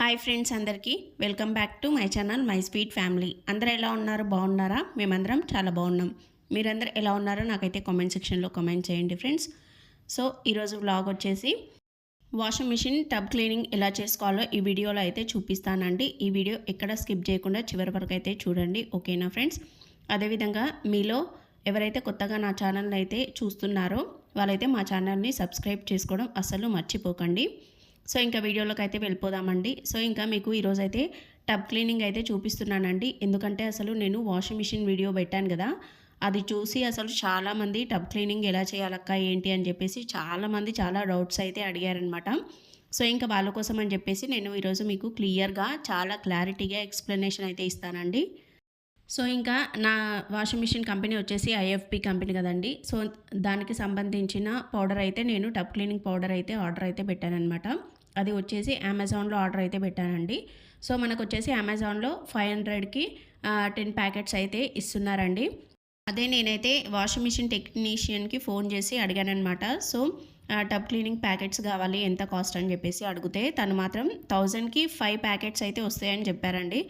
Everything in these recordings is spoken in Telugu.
హాయ్ ఫ్రెండ్స్ అందరికీ. Welcome back to my channel my sweet family అందరూ ఎలా ఉన్నారు? బాగున్నారా? మేమందరం చాలా బాగున్నాం. మీరందరూ ఎలా ఉన్నారో నాకైతే కామెంట్ సెక్షన్లో కామెంట్ చేయండి ఫ్రెండ్స్ సో ఈరోజు వ్లాగ్ వచ్చేసి వాషింగ్ మిషన్ టబ్ క్లీనింగ్ ఎలా చేసుకోవాలో ఈ వీడియోలో అయితే చూపిస్తానండి. ఈ వీడియో ఎక్కడ స్కిప్ చేయకుండా చివరి వరకు అయితే చూడండి. ఓకేనా ఫ్రెండ్స్ అదేవిధంగా మీలో ఎవరైతే కొత్తగా నా ఛానల్ని అయితే చూస్తున్నారో వాళ్ళైతే మా ఛానల్ని సబ్స్క్రైబ్ చేసుకోవడం అస్సలు మర్చిపోకండి. సో ఇంకా వీడియోలోకి అయితే వెళ్ళిపోదామండి. సో ఇంకా మీకు ఈరోజు అయితే టబ్ క్లీనింగ్ అయితే చూపిస్తున్నానండి. ఎందుకంటే అసలు నేను వాషింగ్ మిషన్ వీడియో పెట్టాను కదా అది చూసి అసలు చాలామంది టబ్ క్లీనింగ్ ఎలా చేయాలక్క ఏంటి అని చెప్పేసి చాలామంది చాలా డౌట్స్ అయితే అడిగారనమాట. సో ఇంకా వాళ్ళ కోసం అని చెప్పేసి నేను ఈరోజు మీకు క్లియర్గా చాలా క్లారిటీగా ఎక్స్ప్లెనేషన్ అయితే ఇస్తానండి. సో ఇంకా నా వాషింగ్ మిషన్ కంపెనీ వచ్చేసి ఐఎఫ్పి కంపెనీ కదండి. సో దానికి సంబంధించిన పౌడర్ అయితే నేను టబ్ క్లీనింగ్ పౌడర్ అయితే ఆర్డర్ అయితే పెట్టానమాట అది వచ్చేసి అమెజాన్లో ఆర్డర్ అయితే పెట్టానండి. సో మనకు వచ్చేసి అమెజాన్లో ఫైవ్ హండ్రెడ్కి టెన్ ప్యాకెట్స్ అయితే ఇస్తున్నారండి. అదే నేనైతే వాషింగ్ మిషన్ టెక్నీషియన్కి ఫోన్ చేసి అడిగానమాట సో టబ్ క్లీనింగ్ ప్యాకెట్స్ కావాలి ఎంత కాస్ట్ అని చెప్పేసి అడిగితే తను మాత్రం థౌజండ్కి ఫైవ్ ప్యాకెట్స్ అయితే వస్తాయని చెప్పారండి.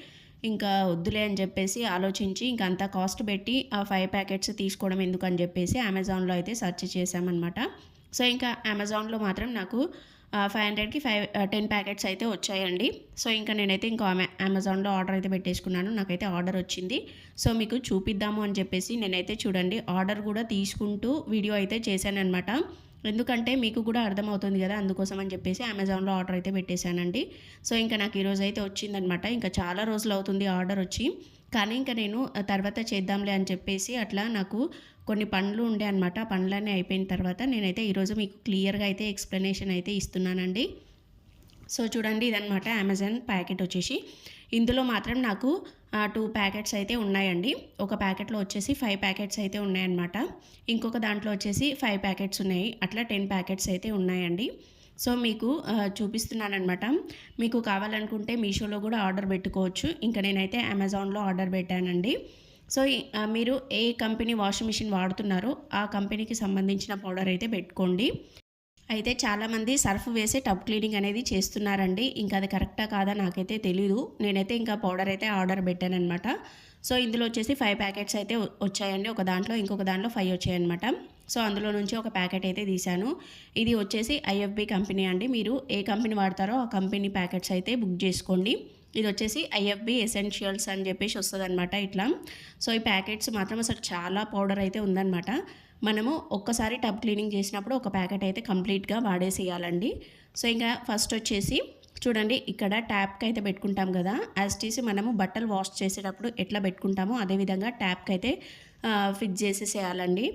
ఇంకా వద్దులే అని చెప్పేసి ఆలోచించి ఇంకా అంత కాస్ట్ పెట్టి ఆ ఫైవ్ ప్యాకెట్స్ తీసుకోవడం ఎందుకని చెప్పేసి అమెజాన్లో అయితే సెర్చ్ చేశామన్నమాట. సో ఇంకా అమెజాన్లో మాత్రం నాకు ఫైవ్ హండ్రెడ్కి ఫైవ్ టెన్ ప్యాకెట్స్ అయితే వచ్చాయండి. సో ఇంకా నేనైతే ఇంకా అమెజాన్లో ఆర్డర్ అయితే పెట్టేసుకున్నాను. నాకైతే ఆర్డర్ వచ్చింది. సో మీకు చూపిద్దాము అని చెప్పేసి నేనైతే చూడండి. ఆర్డర్ కూడా తీసుకుంటూ వీడియో అయితే చేశాను అనమాట ఎందుకంటే మీకు కూడా అర్థమవుతుంది కదా అందుకోసం అని చెప్పేసి అమెజాన్లో ఆర్డర్ అయితే పెట్టేశానండి. సో ఇంకా నాకు ఈరోజు అయితే వచ్చిందనమాట ఇంకా చాలా రోజులు అవుతుంది ఆర్డర్ వచ్చి. కానీ ఇంకా నేను తర్వాత చేద్దాంలే అని చెప్పేసి అట్లా నాకు కొన్ని పనులు ఉండే అనమాట పండ్లన్నీ పనులన్నీ అయిపోయిన తర్వాత నేనైతే ఈరోజు మీకు క్లియర్గా అయితే ఎక్స్ప్లెనేషన్ అయితే ఇస్తున్నానండి. సో చూడండి ఇదనమాట అమెజాన్ ప్యాకెట్ వచ్చేసి. ఇందులో మాత్రం నాకు టూ ప్యాకెట్స్ అయితే ఉన్నాయండి. ఒక ప్యాకెట్లో వచ్చేసి ఫైవ్ ప్యాకెట్స్ అయితే ఉన్నాయన్నమాట. ఇంకొక దాంట్లో వచ్చేసి ఫైవ్ ప్యాకెట్స్ ఉన్నాయి. అట్లా టెన్ ప్యాకెట్స్ అయితే ఉన్నాయండి. సో మీకు చూపిస్తున్నానమాట మీకు కావాలనుకుంటే మీషోలో కూడా ఆర్డర్ పెట్టుకోవచ్చు. ఇంకా నేనైతే అమెజాన్లో ఆర్డర్ పెట్టానండి. సో మీరు ఏ కంపెనీ వాషింగ్ మిషన్ వాడుతున్నారో ఆ కంపెనీకి సంబంధించిన పౌడర్ అయితే పెట్టుకోండి. అయితే చాలామంది సర్ఫ్ వేసే టబ్ క్లీనింగ్ అనేది చేస్తున్నారండి. ఇంకా అది కరెక్టా కాదా నాకైతే తెలీదు. నేనైతే ఇంకా పౌడర్ అయితే ఆర్డర్ పెట్టానమాట సో ఇందులో వచ్చేసి ఫైవ్ ప్యాకెట్స్ అయితే వచ్చాయండి. ఒక దాంట్లో ఇంకొక దాంట్లో ఫైవ్ వచ్చాయన్నమాట. సో అందులో నుంచి ఒక ప్యాకెట్ అయితే తీశాను. ఇది వచ్చేసి ఐఎఫ్బి కంపెనీ అండి. మీరు ఏ కంపెనీ వాడతారో ఆ కంపెనీ ప్యాకెట్స్ అయితే బుక్ చేసుకోండి. ఇది వచ్చేసి ఐఎఫ్బి ఎసెన్షియల్స్ అని చెప్పేసి వస్తుంది ఇట్లా. సో ఈ ప్యాకెట్స్ మాత్రం అసలు చాలా పౌడర్ అయితే ఉందన్నమాట. మనము ఒక్కసారి టబ్ క్లీనింగ్ చేసినప్పుడు ఒక ప్యాకెట్ అయితే కంప్లీట్గా వాడేసేయాలండి. సో ఇంకా ఫస్ట్ వచ్చేసి చూడండి ఇక్కడ ట్యాప్కి అయితే పెట్టుకుంటాం కదా. యాజ్ టీసీ మనము బట్టలు వాష్ చేసేటప్పుడు ఎట్లా పెట్టుకుంటామో అదేవిధంగా ట్యాప్కి అయితే ఫిక్స్ చేసేసేయాలండి.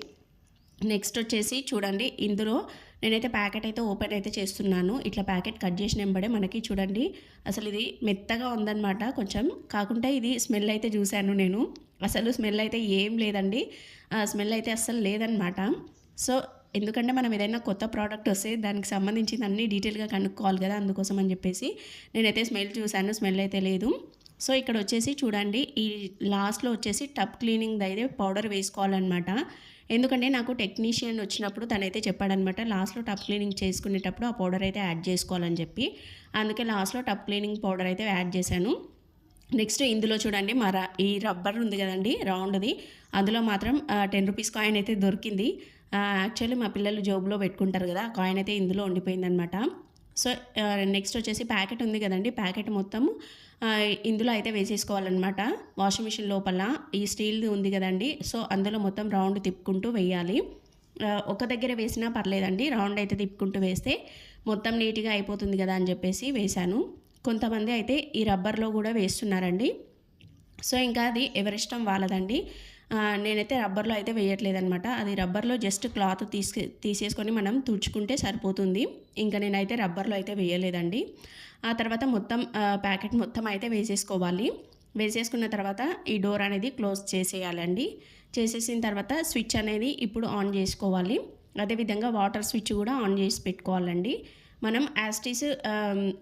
నెక్స్ట్ వచ్చేసి చూడండి ఇందులో నేనైతే ప్యాకెట్ అయితే ఓపెన్ అయితే చేస్తున్నాను. ఇట్లా ప్యాకెట్ కట్ చేసిన వెంబడే మనకి చూడండి అసలు ఇది మెత్తగా ఉందన్నమాట. కొంచెం కాకుంటే ఇది స్మెల్ అయితే చూశాను నేను. అసలు స్మెల్ అయితే ఏం లేదండి. స్మెల్ అయితే అస్సలు లేదనమాట సో ఎందుకంటే మనం ఏదైనా కొత్త ప్రోడక్ట్ వస్తే దానికి సంబంధించిన అన్ని డీటెయిల్గా కనుక్కోవాలి కదా అందుకోసం అని చెప్పేసి నేనైతే స్మెల్ చూశాను స్మెల్ అయితే లేదు. సో ఇక్కడ వచ్చేసి చూడండి ఈ లాస్ట్లో వచ్చేసి టబ్ క్లీనింగ్ అయితే పౌడర్ వేసుకోవాలన్నమాట. ఎందుకంటే నాకు టెక్నీషియన్ వచ్చినప్పుడు తనైతే చెప్పాడనమాట లాస్ట్లో టబ్ క్లీనింగ్ చేసుకునేటప్పుడు ఆ పౌడర్ అయితే యాడ్ చేసుకోవాలని చెప్పి. అందుకే లాస్ట్లో టబ్ క్లీనింగ్ పౌడర్ అయితే యాడ్ చేశాను. నెక్స్ట్ ఇందులో చూడండి మా ర- ఈ రబ్బర్ ఉంది కదండి రౌండ్ది. అందులో మాత్రం టెన్ రూపీస్ కాయిన్ అయితే దొరికింది. యాక్చువల్లీ మా పిల్లలు జోబులో పెట్టుకుంటారు కదా కాయిన్ అయితే ఇందులో ఉండిపోయిందనమాట. సో నెక్స్ట్ వచ్చేసి ప్యాకెట్ ఉంది కదండి ప్యాకెట్ మొత్తం ఇందులో అయితే వేసేసుకోవాలన్నమాట వాషింగ్ మిషన్ లోపల ఈ స్టీల్ది ఉంది కదండి సో అందులో మొత్తం రౌండ్ తిప్పుకుంటూ వేయాలి. ఒక దగ్గర వేసినా పర్లేదండి రౌండ్ అయితే తిప్పుకుంటూ వేస్తే మొత్తం నీట్గా అయిపోతుంది కదా అని చెప్పేసి వేశాను. కొంతమంది అయితే ఈ రబ్బర్లో కూడా వేస్తున్నారండి. సో ఇంకా అది ఎవరిష్టం వాళ్ళదండి. నేనైతే రబ్బర్లో అయితే వేయట్లేదనమాట అది రబ్బర్లో జస్ట్ క్లాత్ తీసుకు తీసేసుకొని మనం తుడుచుకుంటే సరిపోతుంది. ఇంకా నేనైతే రబ్బర్లో అయితే వేయలేదండి. ఆ తర్వాత మొత్తం ప్యాకెట్ మొత్తం అయితే వేసేసుకోవాలి. వేసేసుకున్న తర్వాత ఈ డోర్ అనేది క్లోజ్ చేసేయాలండి. చేసేసిన తర్వాత స్విచ్ అనేది ఇప్పుడు ఆన్ చేసుకోవాలి. అదేవిధంగా వాటర్ స్విచ్ కూడా ఆన్ చేసి పెట్టుకోవాలండి. మనం యాస్టీస్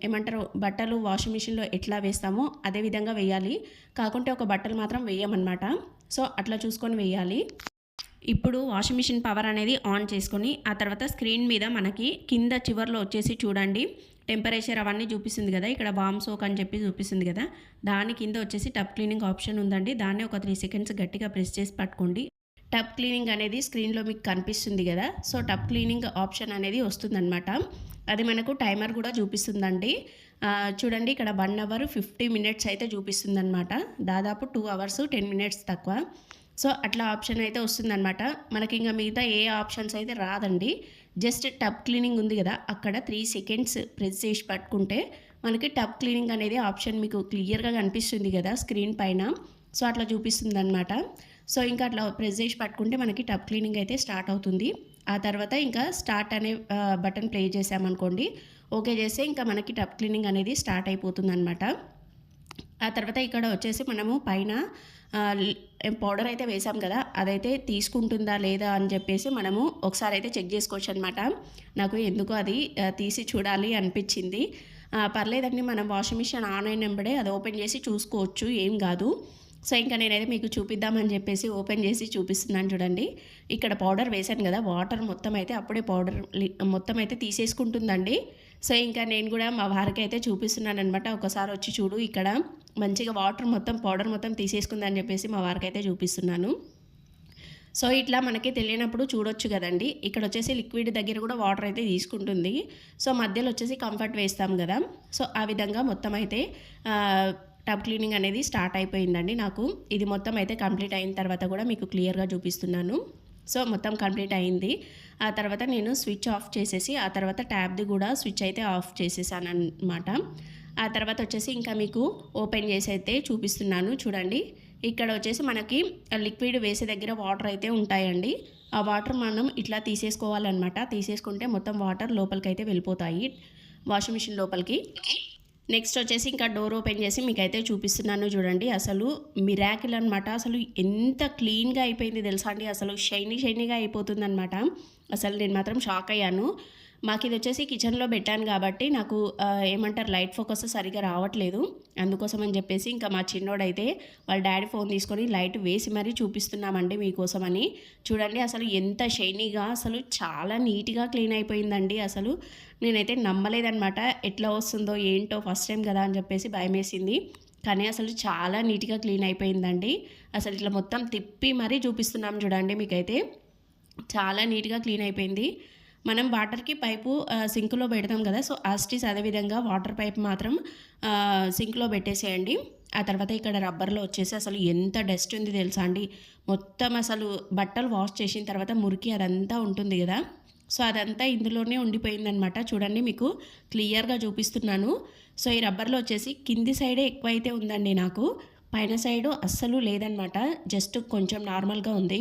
ఏమంటారు బట్టలు వాషింగ్ మిషన్లో ఎట్లా వేస్తామో అదే విధంగా వేయాలి. కాకుంటే ఒక బట్టలు మాత్రం వేయమన్నమాట. సో అట్లా చూసుకొని వేయాలి. ఇప్పుడు వాషింగ్ మిషన్ పవర్ అనేది ఆన్ చేసుకొని ఆ తర్వాత స్క్రీన్ మీద మనకి కింద చివర్లో వచ్చేసి చూడండి టెంపరేచర్ అవన్నీ చూపిస్తుంది కదా ఇక్కడ వామ్ సోక్ అని చెప్పి చూపిస్తుంది కదా దాని కింద వచ్చేసి టబ్ క్లీనింగ్ ఆప్షన్ ఉందండి. దాన్ని ఒక త్రీ సెకండ్స్ గట్టిగా ప్రెస్ చేసి పట్టుకోండి. టబ్ క్లీనింగ్ అనేది స్క్రీన్లో మీకు కనిపిస్తుంది కదా సో టబ్ క్లీనింగ్ ఆప్షన్ అనేది వస్తుందన్నమాట. అది మనకు టైమర్ కూడా చూపిస్తుందండి. చూడండి ఇక్కడ వన్ అవర్ ఫిఫ్టీ మినిట్స్ అయితే చూపిస్తుందన్నమాట. దాదాపు టూ అవర్స్ టెన్ మినిట్స్ తక్కువ. సో అట్లా ఆప్షన్ అయితే వస్తుందన్నమాట. మనకి ఇంకా మిగతా ఏ ఆప్షన్స్ అయితే రాదండి. జస్ట్ టబ్ క్లీనింగ్ ఉంది కదా అక్కడ త్రీ సెకండ్స్ ప్రెస్ చేసి పట్టుకుంటే మనకి టబ్ క్లీనింగ్ అనేది ఆప్షన్ మీకు క్లియర్గా కనిపిస్తుంది కదా స్క్రీన్ పైన. సో అట్లా చూపిస్తుంది అనమాట సో ఇంకా అట్లా ప్రెస్ చేసి పట్టుకుంటే మనకి టబ్ క్లీనింగ్ అయితే స్టార్ట్ అవుతుంది. ఆ తర్వాత ఇంకా స్టార్ట్ అనే బటన్ ప్లే చేసామనుకోండి ఓకే చేస్తే ఇంకా మనకి టబ్ క్లీనింగ్ అనేది స్టార్ట్ అయిపోతుంది అనమాట ఆ తర్వాత ఇక్కడ వచ్చేసి మనము పైన పౌడర్ అయితే వేసాం కదా అదైతే తీసుకుంటుందా లేదా అని చెప్పేసి మనము ఒకసారి అయితే చెక్ చేసుకోవచ్చు అనమాట నాకు ఎందుకు అది తీసి చూడాలి అనిపించింది. పర్లేదండి మనం వాషింగ్ మిషన్ ఆన్ అయిన వెంబడే అది ఓపెన్ చేసి చూసుకోవచ్చు ఏం కాదు. సో ఇంకా నేనైతే మీకు చూపిద్దామని చెప్పేసి ఓపెన్ చేసి చూపిస్తున్నాను చూడండి. ఇక్కడ పౌడర్ వేశాను కదా వాటర్ మొత్తం అయితే అప్పుడే పౌడర్ మొత్తం అయితే తీసేసుకుంటుందండి. సో ఇంకా నేను కూడా మా వారికి అయితే చూపిస్తున్నాను అనమాట ఒకసారి వచ్చి చూడు ఇక్కడ మంచిగా వాటర్ మొత్తం పౌడర్ మొత్తం తీసేసుకుందని చెప్పేసి మా వారికి అయితే చూపిస్తున్నాను. సో ఇట్లా మనకి తెలియనప్పుడు చూడొచ్చు కదండి. ఇక్కడ వచ్చేసి లిక్విడ్ దగ్గర కూడా వాటర్ అయితే తీసుకుంటుంది. సో మధ్యలో వచ్చేసి కంఫర్ట్ వేస్తాం కదా. సో ఆ విధంగా మొత్తం అయితే టబ్ క్లీనింగ్ అనేది స్టార్ట్ అయిపోయిందండి నాకు. ఇది మొత్తం అయితే కంప్లీట్ అయిన తర్వాత కూడా మీకు క్లియర్గా చూపిస్తున్నాను. సో మొత్తం కంప్లీట్ అయింది. ఆ తర్వాత నేను స్విచ్ ఆఫ్ చేసేసి ఆ తర్వాత ట్యాబ్ది కూడా స్విచ్ అయితే ఆఫ్ చేసేసాను అనమాట ఆ తర్వాత వచ్చేసి ఇంకా మీకు ఓపెన్ చేసి అయితే చూపిస్తున్నాను. చూడండి. ఇక్కడ వచ్చేసి మనకి లిక్విడ్ వేసే దగ్గర వాటర్ అయితే ఉంటాయండి. ఆ వాటర్ మనం ఇట్లా తీసేసుకోవాలన్నమాట. తీసేసుకుంటే మొత్తం వాటర్ లోపలికి అయితే వెళ్ళిపోతాయి. వాషింగ్ మిషన్ లోపలికి. నెక్స్ట్ వచ్చేసి ఇంకా డోర్ ఓపెన్ చేసి మీకైతే చూపిస్తున్నాను చూడండి. అసలు మిరాకిల్ అనమాట అసలు ఎంత క్లీన్గా అయిపోయింది తెలుసా అండి? అసలు షైనీ షైనీగా అయిపోతుంది అనమాట అసలు నేను మాత్రం షాక్ అయ్యాను. మాకు ఇది వచ్చేసి కిచెన్లో పెట్టాను కాబట్టి నాకు ఏమంటారు లైట్ ఫోకస్ సరిగా రావట్లేదు. అందుకోసం అని చెప్పేసి ఇంకా మా చిన్నోడైతే వాళ్ళ డాడీ ఫోన్ తీసుకొని లైట్ వేసి మరీ చూపిస్తున్నామండి మీకోసమని. చూడండి అసలు ఎంత షైనీగా అసలు చాలా నీట్గా క్లీన్ అయిపోయిందండి అసలు. నేనైతే నమ్మలేదన్నమాట ఎట్లా వస్తుందో ఏంటో ఫస్ట్ టైం కదా అని చెప్పేసి భయమేసింది. కానీ అసలు చాలా నీట్గా క్లీన్ అయిపోయిందండి. అసలు ఇట్లా మొత్తం తిప్పి మరీ చూపిస్తున్నాం చూడండి మీకైతే. చాలా నీట్గా క్లీన్ అయిపోయింది. మనం వాటర్కి పైపు సింక్లో పెడతాం కదా సో ఆస్టిస్ అదేవిధంగా వాటర్ పైప్ మాత్రం సింక్లో పెట్టేసేయండి. ఆ తర్వాత ఇక్కడ రబ్బర్లో వచ్చేసి అసలు ఎంత డస్ట్ ఉంది తెలుసా అండి? మొత్తం అసలు బట్టలు వాష్ చేసిన తర్వాత మురికి అదంతా ఉంటుంది కదా. సో అదంతా ఇందులోనే ఉండిపోయిందనమాట చూడండి మీకు క్లియర్గా చూపిస్తున్నాను. సో ఈ రబ్బర్లో వచ్చేసి కింది సైడే ఎక్కువ అయితే ఉందండి నాకు. పైన సైడు అస్సలు లేదనమాట జస్ట్ కొంచెం నార్మల్గా ఉంది.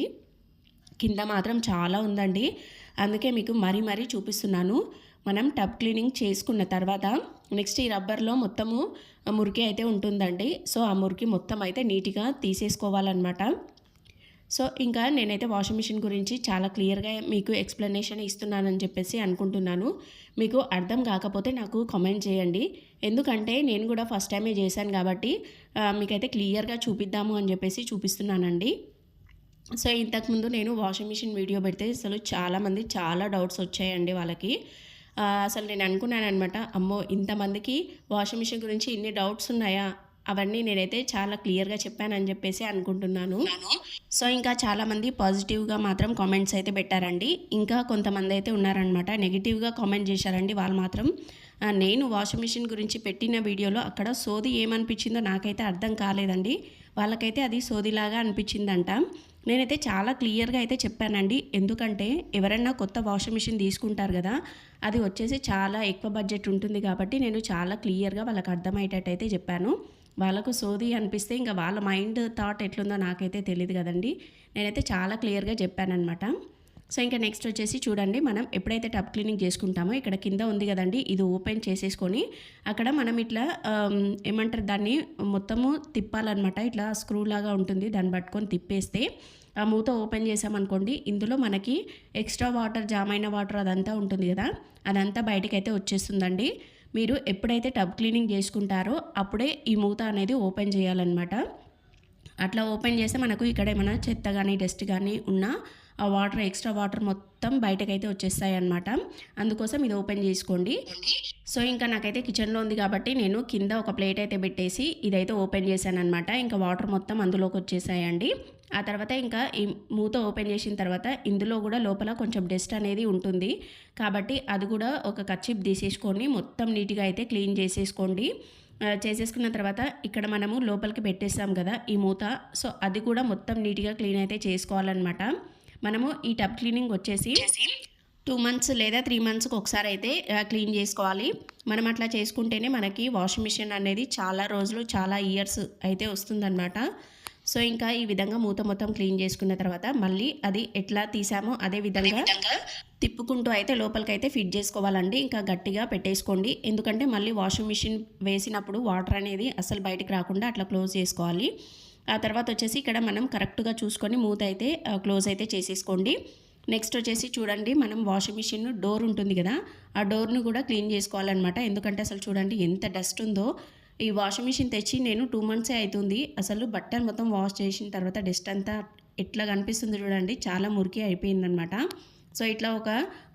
కింద మాత్రం చాలా ఉందండి. అందుకే మీకు మరీ మరీ చూపిస్తున్నాను. మనం టబ్ క్లీనింగ్ చేసుకున్న తర్వాత నెక్స్ట్ ఈ రబ్బర్లో మొత్తము మురికి అయితే ఉంటుందండి. సో ఆ మురికి మొత్తం అయితే నీట్గా తీసేసుకోవాలన్నమాట. సో ఇంకా నేనైతే వాషింగ్ మిషన్ గురించి చాలా క్లియర్గా మీకు ఎక్స్ప్లెనేషన్ ఇస్తున్నానని చెప్పేసి అనుకుంటున్నాను. మీకు అర్థం కాకపోతే నాకు కామెంట్ చేయండి. ఎందుకంటే నేను కూడా ఫస్ట్ టైమే చేశాను కాబట్టి మీకైతే క్లియర్గా చూపిద్దాము అని చెప్పేసి చూపిస్తున్నానండి. సో ఇంతకుముందు నేను వాషింగ్ మిషన్ వీడియో పెడితే అసలు చాలామంది చాలా డౌట్స్ వచ్చాయండి వాళ్ళకి. అసలు నేను అనుకున్నాను అనమాట అమ్మో ఇంతమందికి వాషింగ్ మిషన్ గురించి ఇన్ని డౌట్స్ ఉన్నాయా? అవన్నీ నేనైతే చాలా క్లియర్గా చెప్పానని చెప్పేసి అనుకుంటున్నాను. సో ఇంకా చాలామంది పాజిటివ్గా మాత్రం కామెంట్స్ అయితే పెట్టారండి. ఇంకా కొంతమంది అయితే ఉన్నారనమాట నెగిటివ్గా కామెంట్ చేశారండి వాళ్ళు మాత్రం. నేను వాషింగ్ మిషన్ గురించి పెట్టిన వీడియోలో అక్కడ సోది ఏమనిపించిందో నాకైతే అర్థం కాలేదండి. వాళ్ళకైతే అది సోదిలాగా అనిపించిందంట. నేనైతే చాలా క్లియర్గా అయితే చెప్పానండి. ఎందుకంటే ఎవరైనా కొత్త వాషింగ్ మిషన్ తీసుకుంటారు కదా అది వచ్చేసి చాలా ఎక్కువ బడ్జెట్ ఉంటుంది కాబట్టి నేను చాలా క్లియర్గా వాళ్ళకి అర్థమయ్యేటట్టు అయితే చెప్పాను. వాళ్ళకు సోది అనిపిస్తే ఇంకా వాళ్ళ మైండ్ థాట్ ఎట్లుందో నాకైతే తెలియదు కదండి. నేనైతే చాలా క్లియర్గా చెప్పానన్నమాట. సో ఇంకా నెక్స్ట్ వచ్చేసి చూడండి మనం ఎప్పుడైతే టబ్ క్లీనింగ్ చేసుకుంటామో ఇక్కడ కింద ఉంది కదండి ఇది ఓపెన్ చేసేసుకొని అక్కడ మనం ఇట్లా ఏమంటారు దాన్ని మొత్తము తిప్పాలన్నమాట. ఇట్లా స్క్రూ లాగా ఉంటుంది దాన్ని పట్టుకొని తిప్పేస్తే ఆ మూత ఓపెన్ చేసామనుకోండి ఇందులో మనకి ఎక్స్ట్రా వాటర్ జామ్ అయిన వాటర్ అదంతా ఉంటుంది కదా అదంతా బయటకు అయితే వచ్చేస్తుందండి. మీరు ఎప్పుడైతే టబ్ క్లీనింగ్ చేసుకుంటారో అప్పుడే ఈ మూత అనేది ఓపెన్ చేయాలన్నమాట. అట్లా ఓపెన్ చేస్తే మనకు ఇక్కడ ఏమైనా చెత్త కానీ డస్ట్ కానీ ఉన్నా ఆ వాటర్ ఎక్స్ట్రా వాటర్ మొత్తం బయటకైతే వచ్చేస్తాయి అనమాట అందుకోసం ఇది ఓపెన్ చేసుకోండి. సో ఇంకా నాకైతే కిచెన్లో ఉంది కాబట్టి నేను కింద ఒక ప్లేట్ అయితే పెట్టేసి ఇదైతే ఓపెన్ చేశాను అనమాట ఇంకా వాటర్ మొత్తం అందులోకి వచ్చేసాయండి. ఆ తర్వాత ఇంకా ఈ మూత ఓపెన్ చేసిన తర్వాత ఇందులో కూడా లోపల కొంచెం డస్ట్ అనేది ఉంటుంది. కాబట్టి అది కూడా ఒక కచ్చిప్ తీసేసుకొని మొత్తం నీట్గా అయితే క్లీన్ చేసేసుకోండి. చేసేసుకున్న తర్వాత ఇక్కడ మనము లోపలికి పెట్టేస్తాం కదా ఈ మూత. సో అది కూడా మొత్తం నీట్గా క్లీన్ అయితే చేసుకోవాలన్నమాట. మనము ఈ టబ్ క్లీనింగ్ వచ్చేసి టూ మంత్స్ లేదా త్రీ మంత్స్కి ఒకసారి అయితే క్లీన్ చేసుకోవాలి. మనం అట్లా చేసుకుంటేనే మనకి వాషింగ్ మిషన్ అనేది చాలా రోజులు చాలా ఇయర్స్ అయితే వస్తుందన్నమాట. సో ఇంకా ఈ విధంగా మూత మొత్తం క్లీన్ చేసుకున్న తర్వాత మళ్ళీ అది ఎట్లా తీసామో అదే విధంగా తిప్పుకుంటూ అయితే లోపలికి అయితే ఫిట్ చేసుకోవాలండి. ఇంకా గట్టిగా పెట్టేసుకోండి. ఎందుకంటే మళ్ళీ వాషింగ్ మిషన్ వేసినప్పుడు వాటర్ అనేది అసలు బయటికి రాకుండా అట్లా క్లోజ్ చేసుకోవాలి. ఆ తర్వాత వచ్చేసి ఇక్కడ మనం కరెక్ట్గా చూసుకొని మూత అయితే క్లోజ్ అయితే చేసేసుకోండి. నెక్స్ట్ వచ్చేసి చూడండి మనం వాషింగ్ మిషన్ డోర్ ఉంటుంది కదా ఆ డోర్ను కూడా క్లీన్ చేసుకోవాలన్నమాట. ఎందుకంటే అసలు చూడండి ఎంత డస్ట్ ఉందో. ఈ వాషింగ్ మిషన్ తెచ్చి నేను టూ మంత్సే అవుతుంది అసలు బట్టలు మొత్తం వాష్ చేసిన తర్వాత డస్ట్ అంతా ఎట్లా కనిపిస్తుంది చూడండి చాలా మురికి అయిపోయిందనమాట సో ఇట్లా ఒక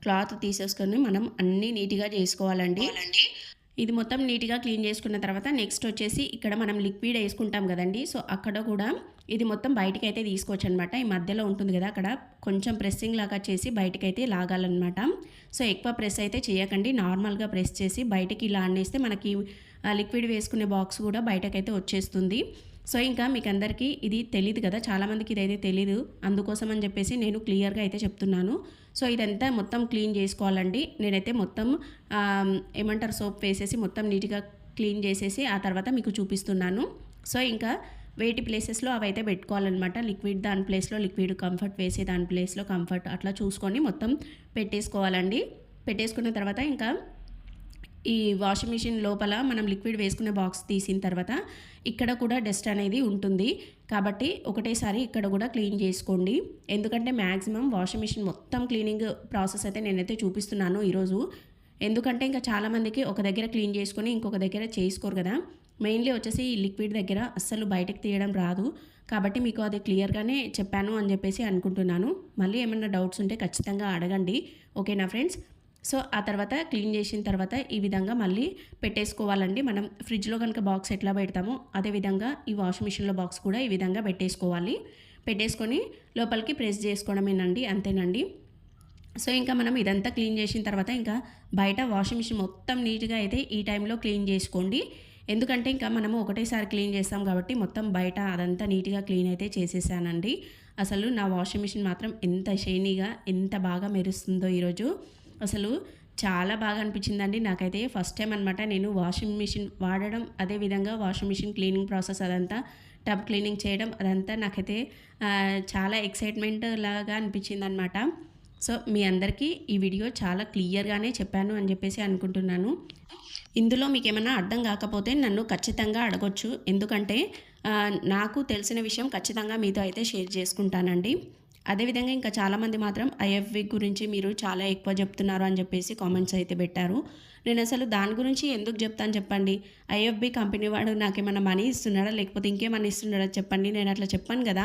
క్లాత్ తీసేసుకొని మనం అన్నీ నీట్గా చేసుకోవాలండి. ఇది మొత్తం నీట్గా క్లీన్ చేసుకున్న తర్వాత నెక్స్ట్ వచ్చేసి ఇక్కడ మనం లిక్విడ్ వేసుకుంటాం కదండి. సో అక్కడ కూడా ఇది మొత్తం బయటకైతే అయితే తీసుకోవచ్చు అనమాట ఈ మధ్యలో ఉంటుంది కదా అక్కడ కొంచెం ప్రెస్సింగ్ లాగా చేసి బయటకైతే అయితే లాగాలన్నమాట సో ఎక్కువ ప్రెస్ అయితే చేయకండి. నార్మల్గా ప్రెస్ చేసి బయటకి ఇలా అనేస్తే మనకి లిక్విడ్ వేసుకునే బాక్స్ కూడా బయటకైతే వచ్చేస్తుంది. సో ఇంకా మీకు అందరికీ ఇది తెలియదు కదా చాలామందికి ఇదైతే తెలీదు. అందుకోసం అని చెప్పేసి నేను క్లియర్గా అయితే చెప్తున్నాను. సో ఇదంతా మొత్తం క్లీన్ చేసుకోవాలండి. నేనైతే మొత్తం ఏమంటారు సోప్ వేసేసి మొత్తం నీట్గా క్లీన్ చేసేసి ఆ తర్వాత మీకు చూపిస్తున్నాను. సో ఇంకా వేటి ప్లేసెస్లో అవైతే పెట్టుకోవాలన్నమాట. లిక్విడ్ దాని ప్లేస్లో లిక్విడ్ కంఫర్ట్ వేసే దాని ప్లేస్లో కంఫర్ట్ అట్లా చూసుకొని మొత్తం పెట్టేసుకోవాలండి. పెట్టేసుకున్న తర్వాత ఇంకా ఈ వాషింగ్ మిషన్ లోపల మనం లిక్విడ్ వేసుకునే బాక్స్ తీసిన తర్వాత ఇక్కడ కూడా డస్ట్ అనేది ఉంటుంది. కాబట్టి ఒకటేసారి ఇక్కడ కూడా క్లీన్ చేసుకోండి. ఎందుకంటే మ్యాక్సిమం వాషింగ్ మిషన్ మొత్తం క్లీనింగ్ ప్రాసెస్ అయితే నేనైతే చూపిస్తున్నాను ఈరోజు. ఎందుకంటే ఇంకా చాలామందికి ఒక దగ్గర క్లీన్ చేసుకొని ఇంకొక దగ్గర చేసుకోరు కదా. మెయిన్లీ వచ్చేసి ఈ లిక్విడ్ దగ్గర అస్సలు బయటకు తీయడం రాదు. కాబట్టి మీకు అది క్లియర్గానే చెప్పాను అని చెప్పేసి అనుకుంటున్నాను. మళ్ళీ ఏమైనా డౌట్స్ ఉంటే ఖచ్చితంగా అడగండి. ఓకేనా ఫ్రెండ్స్ సో ఆ తర్వాత క్లీన్ చేసిన తర్వాత ఈ విధంగా మళ్ళీ పెట్టేసుకోవాలండి. మనం ఫ్రిడ్జ్లో కనుక బాక్స్ ఎట్లా పెడతామో అదే విధంగా ఈ వాషింగ్ మిషన్లో బాక్స్ కూడా ఈ విధంగా పెట్టేసుకోవాలి. పెట్టేసుకొని లోపలికి ప్రెస్ చేసుకోవడమేనండి అంతేనండి. సో ఇంకా మనం ఇదంతా క్లీన్ చేసిన తర్వాత ఇంకా బయట వాషింగ్ మిషన్ మొత్తం నీట్గా అయితే ఈ టైంలో క్లీన్ చేసుకోండి. ఎందుకంటే ఇంకా మనము ఒకటేసారి క్లీన్ చేస్తాం కాబట్టి మొత్తం బయట అదంతా నీట్గా క్లీన్ అయితే చేసేసానండి. అసలు నా వాషింగ్ మిషన్ మాత్రం ఎంత షైనీగా ఎంత బాగా మెరుస్తుందో ఈరోజు. అసలు చాలా బాగా అనిపించిందండి. నాకైతే ఫస్ట్ టైం అనమాట నేను వాషింగ్ మిషన్ వాడడం అదే విధంగా వాషింగ్ మిషన్ క్లీనింగ్ ప్రాసెస్ అదంతా టబ్ క్లీనింగ్ చేయడం అదంతా నాకైతే చాలా ఎక్సైట్మెంట్ లాగా అనిపించింది అనమాట సో మీ అందరికీ ఈ వీడియో చాలా క్లియర్గానే చెప్పాను అని చెప్పేసి అనుకుంటున్నాను. ఇందులో మీకు ఏమైనా అర్థం కాకపోతే నన్ను ఖచ్చితంగా అడగొచ్చు. ఎందుకంటే నాకు తెలిసిన విషయం ఖచ్చితంగా మీతో అయితే షేర్ చేసుకుంటానండి. అదేవిధంగా ఇంకా చాలామంది మాత్రం ఐఎఫ్వి గురించి మీరు చాలా ఎక్కువ చెప్తున్నారు అని చెప్పేసి కామెంట్స్ అయితే పెట్టారు. నేను అసలు దాని గురించి ఎందుకు చెప్తాను చెప్పండి? ఐఎఫ్బి కంపెనీ వాడు నాకేమైనా మనీ ఇస్తున్నాడా? లేకపోతే ఇంకేమన్నా ఇస్తున్నాడా చెప్పండి. నేను అట్లా చెప్పాను కదా.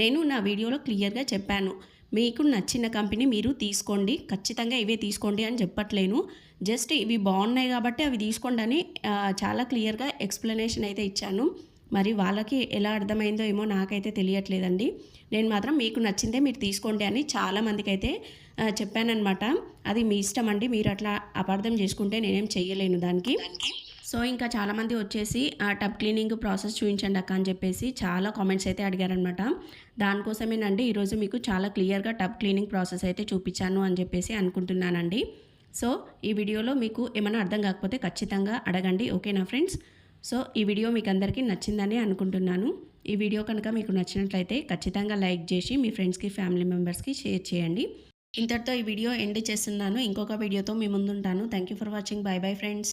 నేను నా వీడియోలో క్లియర్గా చెప్పాను. మీకు నచ్చిన కంపెనీ మీరు తీసుకోండి. ఖచ్చితంగా ఇవే తీసుకోండి అని చెప్పట్లేను. జస్ట్ ఇవి బాగున్నాయి కాబట్టి అవి తీసుకోండి అని చాలా క్లియర్గా ఎక్స్ప్లెనేషన్ అయితే ఇచ్చాను. మరి వాళ్ళకి ఎలా అర్థమైందో ఏమో నాకైతే తెలియట్లేదండి. నేను మాత్రం మీకు నచ్చిందే మీరు తీసుకోండి అని చాలామందికి అయితే చెప్పానమాట చెప్పానన్నమాట. అది మీ ఇష్టం అండి మీరు అట్లా అపార్థం చేసుకుంటే నేనేం చెయ్యలేను దానికి. సో ఇంకా చాలామంది వచ్చేసి ఆ టబ్ క్లీనింగ్ ప్రాసెస్ చూపించండి అక్క అని చెప్పేసి చాలా కామెంట్స్ అయితే అడిగారనమాట దానికోసమేనండి ఈరోజు మీకు చాలా క్లియర్గా టబ్ క్లీనింగ్ ప్రాసెస్ అయితే చూపించాను అని చెప్పేసి అనుకుంటున్నానండి. సో ఈ వీడియోలో మీకు ఏమైనా అర్థం కాకపోతే ఖచ్చితంగా అడగండి ఓకేనా ఫ్రెండ్స్? సో ఈ వీడియో మీకు అందరికీ నచ్చిందని అనుకుంటున్నాను. ఈ వీడియో కనుక మీకు నచ్చినట్లయితే ఖచ్చితంగా లైక్ చేసి మీ ఫ్రెండ్స్కి ఫ్యామిలీ మెంబర్స్కి షేర్ చేయండి. ఇంతటితో ఈ వీడియో ఎండ్ చేస్తున్నాను. ఇంకొక వీడియోతో మీ ముందుంటాను. Thank you for watching. Bye bye friends.